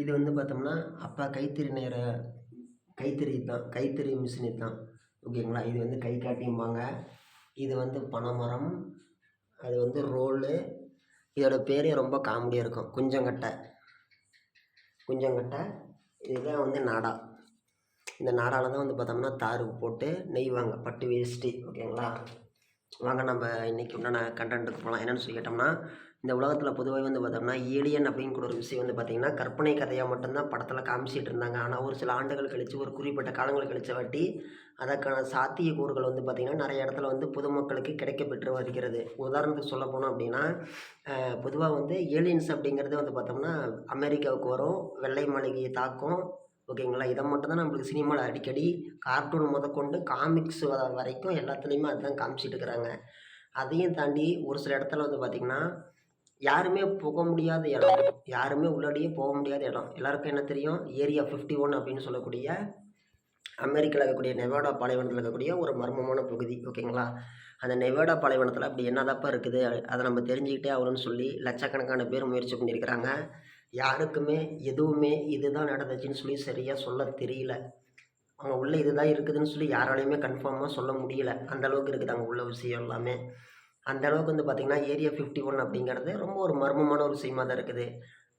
இது வந்து பார்த்தோம்னா அப்பா கைத்தறி நேர கைத்தறி தான் கைத்தறி மிஷினு தான். ஓகேங்களா இது வந்து கை காட்டிம்பாங்க. இது வந்து பனைமரம். அது வந்து ரோலு இதோட பேரே ரொம்ப காமெடியாக இருக்கும். குஞ்சங்கட்டை. குஞ்சங்கட்டை. இதுதான் வந்து நாடா. இந்த நாடாவில் தான் வந்து பார்த்தோம்னா தாருக்கு போட்டு நெய்வாங்க பட்டு வேஷ்டி. ஓகேங்களா வாங்க நம்ம இன்றைக்கி உண்டான கண்டென்ட்டுக்கு போகலாம் என்னென்னு சொல்லி கேட்டோம்னா இந்த உலகத்தில் பொதுவாக வந்து பார்த்தோம்னா ஏலியன் அப்படின்னு கூட ஒரு விஷயம் வந்து பார்த்திங்கன்னா கற்பனை கதையாக மட்டும்தான் படத்தில் காமிச்சிட்டு இருந்தாங்க. ஆனால் ஒரு சில ஆண்டுகள் கழித்து ஒரு குறிப்பிட்ட காலங்கள் கழிச்ச வாட்டி அதற்கான சாத்தியக்கூறுகள் வந்து பார்த்திங்கன்னா நிறைய இடத்துல வந்து பொதுமக்களுக்கு கிடைக்கப்பெற்று வருகிறது. உதாரணத்துக்கு சொல்ல போனோம் அப்படின்னா பொதுவாக வந்து ஏலியன்ஸ் அப்படிங்கிறது வந்து பார்த்தோம்னா அமெரிக்காவுக்கு வரும். வெள்ளை மாளிகையை தாக்கும். ஓகேங்களா? இதை மட்டும் தான் நம்மளுக்கு சினிமாவில் அடிக்கடி கார்ட்டூன் முதற்கொண்டு காமிக்ஸ் வரைக்கும் எல்லாத்துலேயுமே அதுதான் காமிச்சிட்டு இருக்கிறாங்க. அதையும் தாண்டி ஒரு சில இடத்துல வந்து பார்த்திங்கன்னா யாருமே போக முடியாத இடம். யாருமே உள்ளடியே போக முடியாத இடம். எல்லாருக்கும் என்ன தெரியும்? ஏரியா ஃபிஃப்டி ஒன் அப்படின்னு சொல்லக்கூடிய அமெரிக்காவில் இருக்கக்கூடிய நெவாடா பாலைவனத்தில் இருக்கக்கூடிய ஒரு மர்மமான பகுதி. ஓகேங்களா? அந்த நெவாடா பாலைவனத்தில் அப்படி என்னதாப்பா இருக்குது? அதை நம்ம தெரிஞ்சுக்கிட்டே ஆகணும்னு சொல்லி லட்சக்கணக்கான பேர் முயற்சி பண்ணியிருக்கிறாங்க. யாருக்குமே எதுவுமே இதுதான் நடந்துச்சுன்னு சொல்லி சரியாக சொல்ல தெரியல. அவங்க உள்ளே இதுதான் இருக்குதுன்னு சொல்லி யாராலையுமே கன்ஃபார்மாக சொல்ல முடியல. அந்த அளவுக்கு இருக்குது அங்கே உள்ள விஷயம் எல்லாமே. அந்த அளவுக்கு வந்து பார்த்திங்கன்னா ஏரியா ஃபிஃப்டி ஒன் அப்படிங்கிறது ரொம்ப ஒரு மர்மமான ஒரு விஷயமா தான் இருக்குது.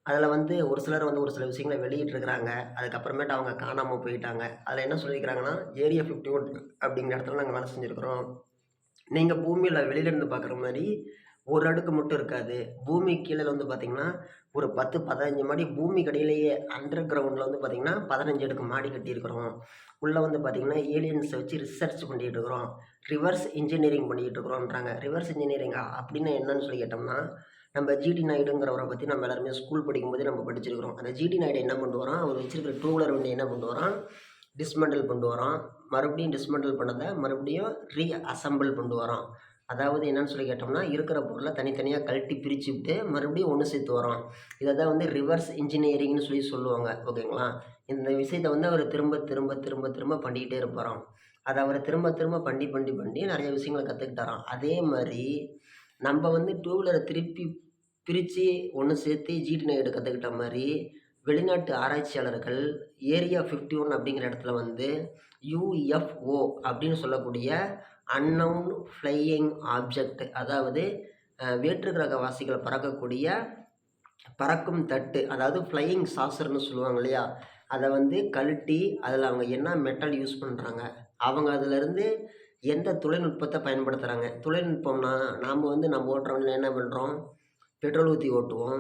அதில் வந்து ஒரு சிலர் வந்து ஒரு சில விஷயங்களை வெளியிட்டிருக்கிறாங்க. அதுக்கப்புறமேட்டு அவங்க காணாமல் போயிட்டாங்க. அதில் என்ன சொல்லியிருக்கிறாங்கன்னா ஏரியா ஃபிஃப்டி ஒன் அப்படிங்கிற இடத்துல நாங்கள் வேலை செஞ்சுருக்குறோம். நீங்கள் பூமியில் வெளியிலேருந்து பார்க்குற மாதிரி ஒரு அடுக்கு மட்டும் இருக்காது. பூமி கீழே வந்து பார்த்திங்கன்னா ஒரு பத்து பதினஞ்சு மாடி பூமி கடையிலேயே அண்டர் கிரவுண்டில் வந்து பார்த்திங்கன்னா பதினஞ்சு அடுக்கு மாடி கட்டியிருக்கிறோம். உள்ளே வந்து பார்த்திங்கன்னா ஏலியன்ஸை வச்சு ரிசர்ச் பண்ணிகிட்டு இருக்கிறோம். ரிவர்ஸ் இன்ஜினியரிங் பண்ணிகிட்டு இருக்கிறோன்றாங்க ரிவர்ஸ் இன்ஜினியரிங்கா அப்படின்னு என்னன்னு சொல்லி கேட்டோம்னா நம்ம ஜிடி நாயுடுங்கிறவரை பற்றி நம்ம எல்லாருமே ஸ்கூல் படிக்கும்போது நம்ம படிச்சிருக்கிறோம். அந்த ஜிடி நாயுடு என்ன கொண்டு வரோம் அவர் வச்சிருக்கிற டூ வீலர் வண்டி என்ன கொண்டு வரோம் டிஸ்மெண்டல் கொண்டு வரோம் மறுபடியும் டிஸ்மெண்டல் பண்ணதை மறுபடியும் ரீ அசம்பிள் கொண்டு வரோம் அதாவது என்னன்னு சொல்லி கேட்டோம்னா இருக்கிற பொருளை தனித்தனியாக கழட்டி பிரித்து விட்டு மறுபடியும் ஒன்று சேர்த்து வரோம் இதை தான் வந்து ரிவர்ஸ் இன்ஜினியரிங்னு சொல்லி சொல்லுவாங்க ஓகேங்களா? இந்த விஷயத்தை வந்து அவர் திரும்ப திரும்ப திரும்ப திரும்ப பண்ணிக்கிட்டே இருப்பாராம். அதை அவர் திரும்ப திரும்ப பண்ணி பண்ணி பண்ணி நிறைய விஷயங்களை கற்றுக்கிட்டாராம் அதே மாதிரி நம்ம வந்து டூ வீலரை திருப்பி பிரித்து ஒன்று சேர்த்து ஜிடி நைடு கற்றுக்கிட்ட மாதிரி வெளிநாட்டு ஆராய்ச்சியாளர்கள் ஏரியா ஃபிஃப்டி ஒன் அப்படிங்கிற இடத்துல வந்து யூஎஃப்ஓ அப்படின்னு சொல்லக்கூடிய அன்னவுன் ஃப்ளையிங் ஆப்ஜெக்ட் அதாவது வேற்று கிரகவாசிகளை பறக்கக்கூடிய பறக்கும் தட்டு அதாவது ஃப்ளையிங் சாசர்னு சொல்லுவாங்க இல்லையா? அதை வந்து கழட்டி அதில் அவங்க என்ன மெட்டல் யூஸ் பண்ணுறாங்க அவங்க அதிலேருந்து எந்த தொழில்நுட்பத்தை பயன்படுத்துகிறாங்க தொழில்நுட்பம்னா நாம் வந்து நம்ம ஓட்டுறவங்கள என்ன பண்ணுறோம் பெட்ரோல் ஊற்றி ஓட்டுவோம்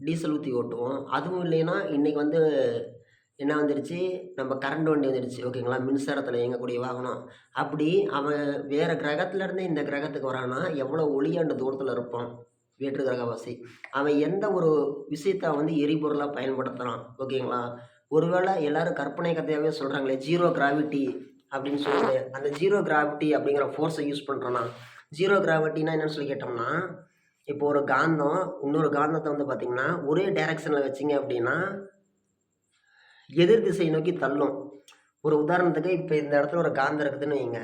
டீசல் ஊற்றி ஓட்டுவோம். அதுவும் இல்லைன்னா இன்றைக்கி வந்து என்ன வந்துடுச்சு நம்ம கரண்ட் வண்டி வந்துடுச்சு ஓகேங்களா? மின்சாரத்தில் இயங்கக்கூடிய வாகனம். அப்படி அவன் வேறு கிரகத்துலேருந்து இந்த கிரகத்துக்கு வரான்னா எவ்வளோ ஒளியாண்ட தூரத்தில் இருப்பான்? வேற்று கிரகவாசி. அவன் எந்த ஒரு விஷயத்தை வந்து எரிபொருளாக பயன்படுத்துகிறான் ஓகேங்களா? ஒருவேளை எல்லோரும் கற்பனை கதையாகவே சொல்கிறாங்களே ஜீரோ கிராவிட்டி அப்படின்னு சொல்லிட்டு. அந்த ஜீரோ கிராவிட்டி அப்படிங்கிற ஃபோர்ஸை யூஸ் பண்ணுறோன்னா ஜீரோ கிராவிட்டினா என்னென்னு சொல்லி கேட்டோம்னா இப்போ ஒரு காந்தம் இன்னொரு காந்தத்தை வந்து பார்த்திங்கன்னா ஒரே டைரக்ஷனில் வச்சிங்க அப்படின்னா எதிர் திசை நோக்கி தள்ளும். ஒரு உதாரணத்துக்கு இப்போ இந்த இடத்துல ஒரு காந்தம் இருக்குதுன்னு வைங்க.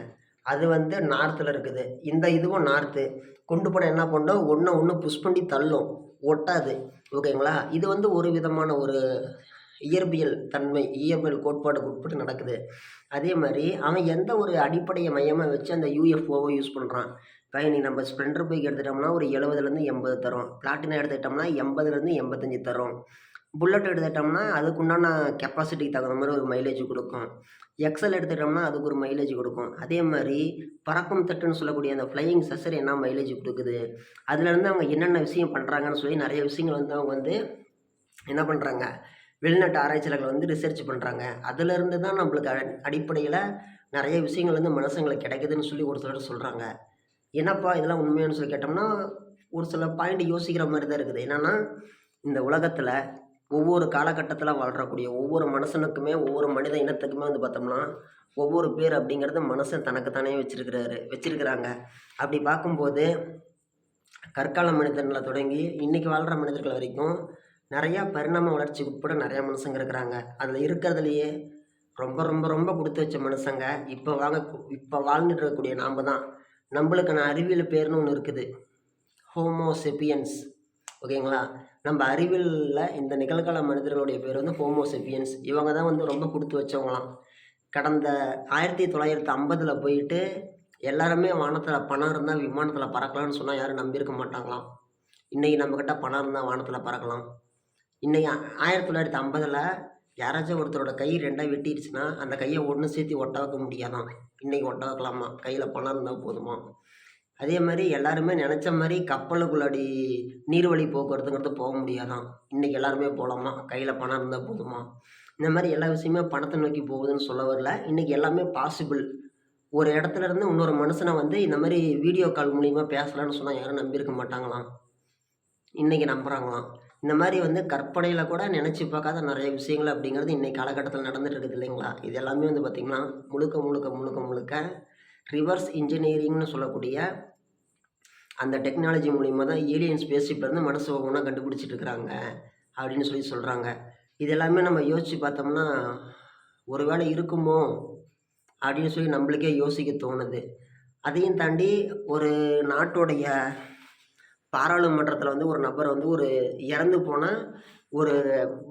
அது வந்து நார்த்தில் இருக்குது. இந்த இதுவும் நார்த்து கொண்டு போனால் என்ன பண்ணோம் ஒன்று ஒன்று புஷ் பண்ணி தள்ளும். ஒட்டாது. ஓகேங்களா இது வந்து ஒரு விதமான ஒரு இயற்பியல் தன்மை இயற்பியல் கோட்பாடுக்கு உட்பட்டு நடக்குது. அதே மாதிரி அவன் எந்த ஒரு அடிப்படையை மையமாக வச்சு அந்த யூஎஃப்ஓவை யூஸ் பண்ணுறான் இப்போ நீ நம்ம ஸ்ப்ளெண்டர் பைக் எடுத்துட்டோம்னா ஒரு எழுபதுலேருந்து எண்பது தரும். பிளாட்டினா எடுத்துக்கிட்டோம்னா எண்பதுலேருந்து எண்பத்தஞ்சு தரும். புல்லட் எடுத்துக்கிட்டோம்னா அதுக்குண்டான கெப்பாசிட்டிக்கு தகுந்த மாதிரி ஒரு மைலேஜ் கொடுக்கும். எக்ஸல் எடுத்துக்கிட்டோம்னா அதுக்கு ஒரு மைலேஜ் கொடுக்கும். அதே மாதிரி பறக்கும் தட்டுன்னு சொல்லக்கூடிய அந்த ஃப்ளையிங் சசர் என்ன மைலேஜ் கொடுக்குது? அதுலேருந்து அவங்க என்னென்ன விஷயம் பண்ணுறாங்கன்னு சொல்லி நிறைய விஷயங்கள் வந்து அவங்க வந்து என்ன பண்ணுறாங்க வெளிநாட்டு ஆராய்ச்சியாளர்கள் வந்து ரிசர்ச் பண்ணுறாங்க அதுலேருந்து தான் நம்மளுக்கு அடிப்படையில் நிறைய விஷயங்கள் வந்து மனுஷங்களுக்கு கிடைக்குதுன்னு சொல்லி ஒரு சிலர் சொல்கிறாங்க என்னப்பா இதெல்லாம் உண்மையானு சொல்லி கேட்டோம்னா ஒரு சில பாயிண்ட் யோசிக்கிற மாதிரி தான் இருக்குது. என்னென்னா இந்த உலகத்தில் ஒவ்வொரு காலகட்டத்தில் வாழ்கிறக்கூடிய ஒவ்வொரு மனுஷனுக்குமே ஒவ்வொரு மனித இனத்துக்குமே வந்து பார்த்தோம்னா ஒவ்வொரு பேர் அப்படிங்கிறது மனுஷன் தனக்குத்தானே வச்சுருக்கிறாரு வச்சுருக்கிறாங்க. அப்படி பார்க்கும்போது கற்கால மனிதனில் தொடங்கி இன்றைக்கி வாழ்கிற மனிதர்கள் வரைக்கும் நிறையா பரிணாம வளர்ச்சி உட்பட நிறையா மனுஷங்க இருக்கிறாங்க. அதில் இருக்கிறதுலையே ரொம்ப ரொம்ப ரொம்ப கொடுத்து வச்ச மனுஷங்க இப்போ வாங்க இப்போ வாழ்ந்துட்டு இருக்கக்கூடிய நாம் தான். நம்மளுக்கான அறிவியல் பேர்னு ஒன்று இருக்குது. ஹோமோசெபியன்ஸ் ஓகேங்களா? நம்ம அறிவியலில் இந்த நிகழ்கால மனிதர்களுடைய பேர் வந்து ஹோமோசெபியன்ஸ் இவங்க தான் வந்து ரொம்ப கொடுத்து வச்சவங்களாம். கடந்த ஆயிரத்தி தொள்ளாயிரத்தி ஐம்பதில் போயிட்டு எல்லாருமே வானத்தில் பணம் இருந்தால் விமானத்தில் பறக்கலாம்னு சொன்னால் யாரும் நம்பியிருக்க மாட்டாங்களாம். இன்றைக்கி நம்மக்கிட்ட பணம் இருந்தால் வானத்தில் பறக்கலாம். இன்றைக்கி ஆயிரத்தி தொள்ளாயிரத்தி ஐம்பதில் யாராச்சும் ஒருத்தரோட கை ரெண்டாக வெட்டிடுச்சுன்னா அந்த கையை ஒன்று சேர்த்து ஒட்ட வைக்க முடியாதான். இன்றைக்கி ஒட்ட வைக்கலாமா? கையில் பணம் இருந்தால் போதுமா? அதே மாதிரி எல்லாருமே நினச்ச மாதிரி கப்பலுக்குள்ளாடி நீர்வழி போக்குவரத்துங்கிறது போக முடியாதான் இன்றைக்கி எல்லாருமே போகலாமா கையில் பணம் இருந்தால் போதுமா? இந்த மாதிரி எல்லா விஷயமே பணத்தை நோக்கி போகுதுன்னு சொல்ல வரல. இன்றைக்கி எல்லாமே பாசிபிள் ஒரு இடத்துல இருந்து இன்னொரு மனுஷனை வந்து இந்த மாதிரி வீடியோ கால் மூலிமா பேசலான்னு சொன்னால் யாரும் நம்பியிருக்க மாட்டாங்களாம். இன்றைக்கி நம்புகிறாங்களாம் இந்த மாதிரி வந்து கற்பனையில் கூட நினச்சி பார்க்காத நிறைய விஷயங்கள் அப்படிங்கிறது இன்றைக்கி காலகட்டத்தில் நடந்துட்டு இருக்குது இல்லைங்களா? இது எல்லாமே வந்து பார்த்திங்கன்னா முழுக்க முழுக்க முழுக்க முழுக்க ரிவர்ஸ் இன்ஜினியரிங்னு சொல்லக்கூடிய அந்த டெக்னாலஜி மூலிமா தான் ஏலியன் ஸ்பேஸ்ஷிப்லேருந்து மனசு ஒவ்வொன்றா கண்டுபிடிச்சிட்டு இருக்கிறாங்க அப்படின்னு சொல்லி சொல்கிறாங்க இது எல்லாமே நம்ம யோசித்து பார்த்தோம்னா ஒரு வேளை இருக்குமோ அப்படின்னு சொல்லி நம்மளுக்கே யோசிக்க தோணுது. அதையும் தாண்டி ஒரு நாட்டுடைய பாராளுமன்றத்தில் வந்து ஒரு நபர் வந்து ஒரு இறந்து போன ஒரு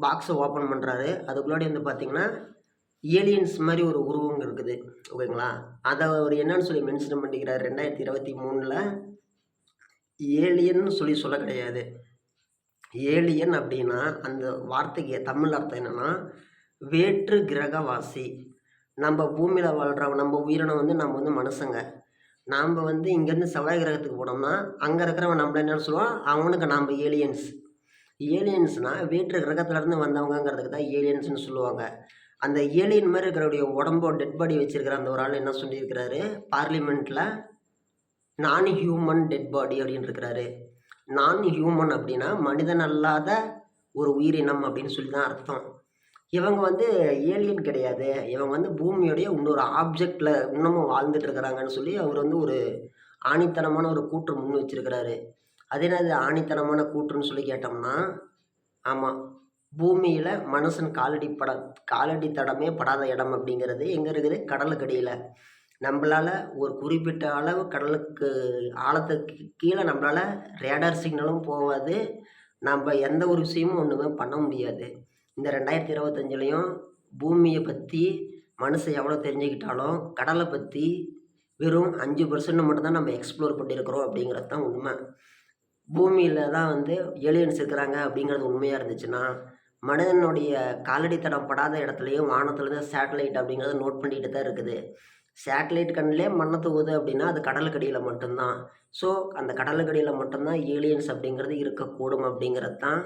பாக்ஸை ஓப்பன் பண்ணுறாரு அதுக்குள்ளாடி வந்து பார்த்திங்கன்னா ஏலியன்ஸ் மாதிரி ஒரு உருவம் இருக்குது ஓகேங்களா? அதை அவர் என்னன்னு சொல்லி மென்ஷன் பண்ணிக்கிறார் ரெண்டாயிரத்தி இருபத்தி மூணில். ஏலியன்னு சொல்லி சொல்ல கிடையாது. ஏலியன் அப்படின்னா அந்த வார்த்தைக்கு தமிழ் அர்த்தம் என்னென்னா வேற்று கிரகவாசி. நம்ம பூமியில் வாழ்கிற நம்ம உயிரினம் வந்து நம்ம வந்து மனுஷங்க. நாம் வந்து இங்கேருந்து செவ்வாய் கிரகத்துக்கு போனோம்னா அங்கே இருக்கிறவன் நம்மள என்ன சொல்லுவான்? அவனுக்கு நாம் ஏலியன்ஸ். ஏலியன்ஸ்னால் வேற்று கிரகத்துலேருந்து வந்தவங்கங்கிறதுக்கு தான் ஏலியன்ஸ்னு சொல்லுவாங்க. அந்த ஏலியன் மாதிரி இருக்கிறவுடைய உடம்போ டெட் பாடி வச்சுருக்கிற அந்த ஒரு ஆள் என்ன சொல்லியிருக்கிறாரு? பார்லிமெண்ட்டில் நான் ஹியூமன் டெட் பாடி அப்படின்னு இருக்கிறாரு நான் ஹியூமன் அப்படின்னா மனிதன் அல்லாத ஒரு உயிரினம் அப்படின்னு சொல்லி தான் அர்த்தம். இவங்க வந்து ஏலியன் கிடையாது. இவங்க வந்து பூமியோடைய இன்னொரு ஆப்ஜெக்டில் இன்னமும் வாழ்ந்துட்டு இருக்கிறாங்கன்னு சொல்லி அவர் வந்து ஒரு ஆணித்தனமான ஒரு கூற்று முன் வச்சிருக்கிறாரு. அது என்னது? ஆணித்தனமான கூற்றுன்னு சொல்லி கேட்டோம்னா ஆமாம் பூமியில் மனுஷன் காலடி பட காலடி தடமே படாத இடம் அப்படிங்கிறது எங்கே இருக்குது? கடலுக்கடியில். நம்மளால் ஒரு குறிப்பிட்ட அளவு கடலுக்கு ஆழத்துக்கு கீழே நம்மளால் ரேடார் சிக்னலும் போகாது. நம்ம எந்த ஒரு விஷயமும் ஒன்றுமே பண்ண முடியாது. இந்த ரெண்டாயிரத்தி இருபத்தஞ்சிலையும் பூமியை பற்றி மனுஷன் எவ்வளோ தெரிஞ்சுக்கிட்டாலும் கடலை பற்றி வெறும் அஞ்சு பர்சன்ட் மட்டும்தான் நம்ம எக்ஸ்ப்ளோர் பண்ணியிருக்கிறோம் அப்படிங்கிறது தான் உண்மை. பூமியில் தான் வந்து ஏலியன்ஸ் இருக்கிறாங்க அப்படிங்கிறது உண்மையாக இருந்துச்சுன்னா மனிதனுடைய காலடி தடம் படாத இடத்துலையும் வானத்துலேருந்து சேட்டலைட் அப்படிங்கிறத நோட் பண்ணிக்கிட்டு தான் இருக்குது. சேட்டலைட் கண்ணிலே மண்ணை தூவுது அப்படின்னா அது கடலுக்கடியில் மட்டும்தான். ஸோ அந்த கடலுக்கடியில் மட்டும்தான் ஏலியன்ஸ் அப்படிங்கிறது இருக்கக்கூடும் அப்படிங்கிறது தான்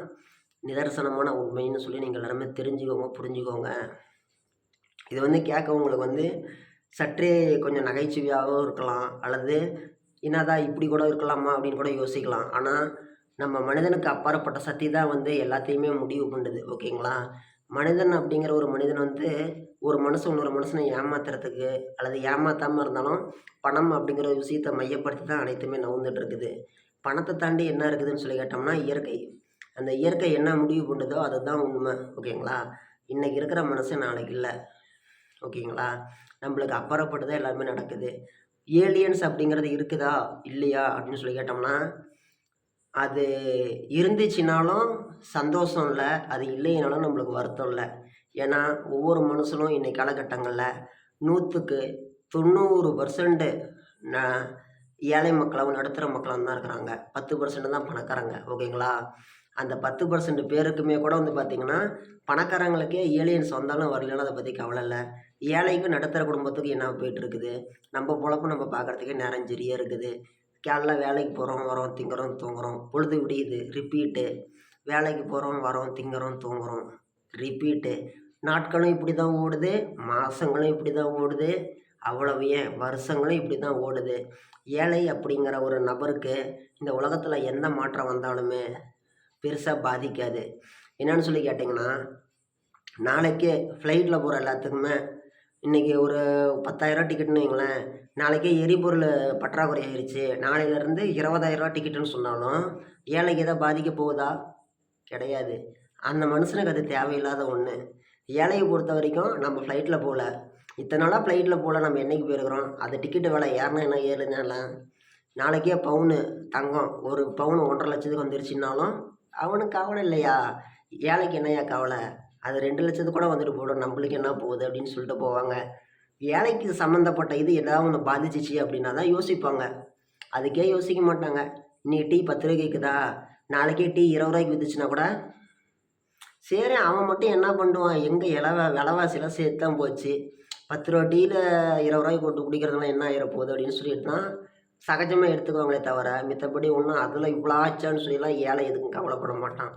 நிதர்சனமான உண்மைன்னு சொல்லி நீங்கள் எல்லாருமே தெரிஞ்சுக்கோங்க புரிஞ்சுக்கோங்க. இது வந்து கேட்க உங்களுக்கு வந்து சற்றே கொஞ்சம் நகைச்சுவையாகவும் இருக்கலாம் அல்லது என்னதான் இப்படி கூட இருக்கலாமா அப்படின்னு கூட யோசிக்கலாம். ஆனால் நம்ம மனிதனுக்கு அப்பாற்பட்ட சக்தி தான் வந்து எல்லாத்தையுமே முடிவு பண்ணுது ஓகேங்களா? மனிதன் அப்படிங்கிற ஒரு மனிதன் வந்து ஒரு மனுஷன் இன்னொரு மனுஷனை ஏமாத்துறதுக்கு அல்லது ஏமாத்தாமல் இருந்தாலும் பணம் அப்படிங்கிற ஒரு விஷயத்தை மையப்படுத்தி தான் அனைத்துமே நவுந்துட்டு இருக்குது பணத்தை தாண்டி என்ன இருக்குதுன்னு சொல்லி கேட்டோம்னா இயற்கை. அந்த இயற்கை என்ன முடிவு பண்ணுதோ அதுதான் உண்மை ஓகேங்களா? இன்றைக்கி இருக்கிற மனுஷன் நாளைக்கு இல்லை ஓகேங்களா? நம்மளுக்கு அப்புறப்பட்டு தான் எல்லாமே நடக்குது. ஏலியன்ஸ் அப்படிங்கிறது இருக்குதா? இல்லையா? அப்படின்னு சொல்லி கேட்டோம்னா அது இருந்துச்சுனாலும் சந்தோஷம் இல்லை. அது இல்லைனாலும் நம்மளுக்கு வருத்தம் இல்லை. ஏன்னா ஒவ்வொரு மனுஷனும் இன்றைக்கி காலகட்டங்களில் நூற்றுக்கு தொண்ணூறு பர்சன்ட்டு நான் ஏழை மக்களாகவும் நடுத்தர மக்களாகவும் தான் இருக்கிறாங்க. பத்து பர்சன்ட் தான் பணக்காரங்க. ஓகேங்களா? அந்த பத்து பர்சன்ட் பேருக்குமே கூட வந்து பார்த்திங்கன்னா பணக்காரங்களுக்கே ஏலியன்ஸ் வந்தாலும் வரலன்னு அதை பற்றி கவலை இல்லை. ஏழைக்கும் நடுத்தர குடும்பத்துக்கும் என்ன போயிட்டு இருக்குது? நம்ம பொழப்பு நம்ம பார்க்குறதுக்கே நேரம் சரியாக இருக்குது. காலைல வேலைக்கு போகிறோம் வரோம் திங்குறோம் தூங்குறோம். பொழுது விடியுது ரிப்பீட்டு வேலைக்கு போகிறோம் வரோம் திங்குறோம் தூங்குறோம். ரிப்பீட்டு நாட்களும் இப்படி தான் ஓடுது மாதங்களும் இப்படி தான் ஓடுது அவ்வளவு ஏன்? வருஷங்களும் இப்படி தான் ஓடுது. ஏழை அப்படிங்கிற ஒரு நபருக்கு இந்த உலகத்தில் எந்த மாற்றம் வந்தாலுமே பெருசாக பாதிக்காது. என்னன்னு சொல்லி கேட்டிங்கன்னா நாளைக்கே ஃப்ளைட்டில் போகிற எல்லாத்துக்குமே இன்றைக்கி ஒரு பத்தாயிரரூவா டிக்கெட்னு வைங்களேன். நாளைக்கே எரிபொருள் பற்றாக்குறை ஆயிடுச்சு நாளையிலேருந்து இருபதாயிரரூவா டிக்கெட்டுன்னு சொன்னாலும் ஏழைக்கு எதாவது பாதிக்க போகுதா? கிடையாது. அந்த மனுஷனுக்கு அது தேவையில்லாத ஒன்று ஏழையை பொறுத்த வரைக்கும் நம்ம ஃப்ளைட்டில் போகல. இத்தனை நாளாக ஃப்ளைட்டில் போகல. நம்ம என்றைக்கு போயிருக்கிறோம்? அந்த டிக்கெட்டு விலை ஏறினா என்ன? ஏறுனா நாளைக்கே பவுனு தங்கம் ஒரு பவுன் ஒன்றரை லட்சத்துக்கு வந்துருச்சுன்னாலும் அவனுக்கு கவலை இல்லையா? ஏழைக்கு என்னையா கவலை? அது ரெண்டு லட்சத்து கூட வந்துட்டு போடும் நம்மளுக்கு என்ன போகுது அப்படின்னு சொல்லிட்டு போவாங்க. ஏழைக்கு சம்மந்தப்பட்ட இது ஏதாவது ஒன்று பாதிச்சிச்சு அப்படின்னா தான் யோசிப்பாங்க. அதுக்கே யோசிக்க மாட்டாங்க. இன்னைக்கு டீ பத்து ரூபாய்க்கு விற்குதா நாளைக்கே டீ இருபது ரூபாய்க்கு விற்றுச்சுன்னா கூட சரி அவன் மட்டும் என்ன பண்ணுவான்? எங்கே இலவ விலவாசிலாம் சேர்த்து தான் போச்சு. பத்து ரூபா டீயில் இருபது ரூபாய்க்கு போட்டு குடிக்கிறதுனால என்ன ஆகிட போகுது அப்படின்னு சொல்லிட்டு தான் சகஜமாக எடுத்துக்குவாங்களே தவிர மித்தபடி ஒன்றும் அதில் இவ்வளோ ஆச்சான்னு சொல்லிலாம் ஏழை எதுக்கும் கவலைப்பட மாட்டான்.